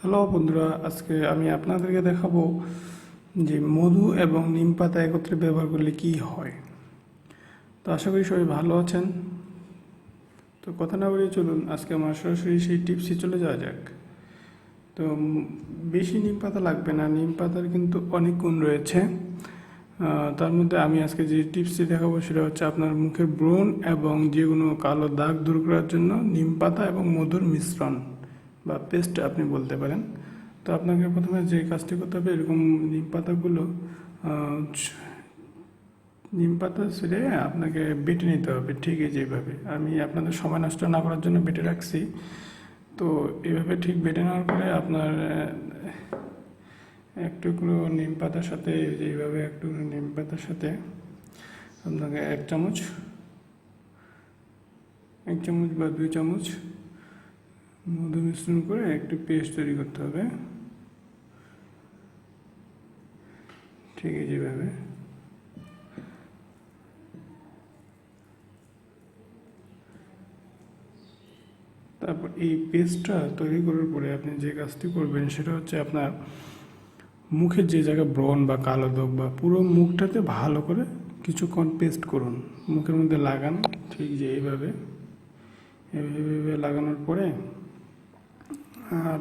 Hello বন্ধুরা, আজকে আমি আপনাদেরকে দেখাবো যে মধু এবং নিম পাতা একত্রে ব্যবহার করলে কি হয়। তো আশা করি সবাই ভালো আছেন। তো কথা না বলে চলুন, আজকে আমার সরাসরি সেই টিপসে চলে যাওয়া যাক। তো বেশি নিম পাতা লাগবে না, নিম পাতার কিন্তু অনেক গুণ রয়েছে। তার মধ্যে আমি আজকে যে টিপসটি দেখাবো সেটা হচ্ছে আপনার মুখের ব্রণ এবং যে কোনো কালো দাগ দূর করার জন্য নিম পাতা এবং মধুর মিশ্রণ। বা পেস্ট আপনি বলতে পারেন। তো আপনাকে প্রথমে যে কাজটি করতে হবে, এরকম নিম পাতাগুলো নিম পাতা ছেড়ে আপনাকে বেটে নিতে হবে ঠিক এই যেভাবে। আমি আপনাদের সময় নষ্ট না করার জন্য বেটে রাখছি। তো এভাবে ঠিক বেটে নেওয়ার পরে আপনার এক টুকরো নিম পাতার সাথে এইভাবে এক টুকরো নিম পাতার সাথে আপনাকে এক চামচ এক চামচ বা দুই চামচ মধু মিশ্রণ করে একটু পেস্ট তৈরি করতে হবে। ঠিক আছে যেভাবে। তারপর এই পেস্টটা তৈরি করার পরে আপনি যে কাজটি করবেন সেটা হচ্ছে আপনার মুখের যে জায়গায় ব্রণ বা কালো দাগ বা পুরো মুখটাতে ভালো করে কিছুক্ষণ পেস্ট করুন। মুখের মধ্যে লাগান ঠিক যে এইভাবে এইভাবে লাগানোর পরে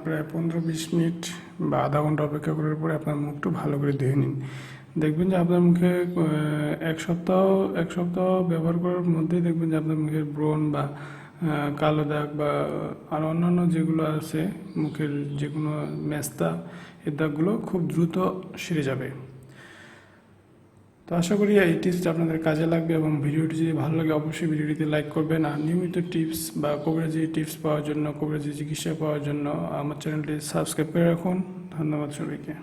প্রায় পনেরো বিশ মিনিট বা আধা ঘণ্টা অপেক্ষা করার পরে আপনার মুখটা ভালো করে ধুয়ে নিন। দেখবেন যে আপনার মুখে এক সপ্তাহ এক সপ্তাহ ব্যবহার করার মধ্যেই দেখবেন যে আপনার মুখের ব্রণ বা কালো দাগ বা আর অন্যান্য যেগুলো আছে, মুখের যে কোনো মেস্তা এর দাগগুলো খুব দ্রুত সেরে যাবে। তো আশা করি এই টিপসটা আপনাদের কাজে লাগবে এবং ভিডিওটি যদি ভালো লাগে অবশ্যই ভিডিওটিতে লাইক করবেন। আর নিয়মিত টিপস বা কবিরাজি টিপস পাওয়ার জন্য, কবিরাজি চিকিৎসা পাওয়ার জন্য আমার চ্যানেলটি সাবস্ক্রাইব করে রাখুন। ধন্যবাদ সবাইকে।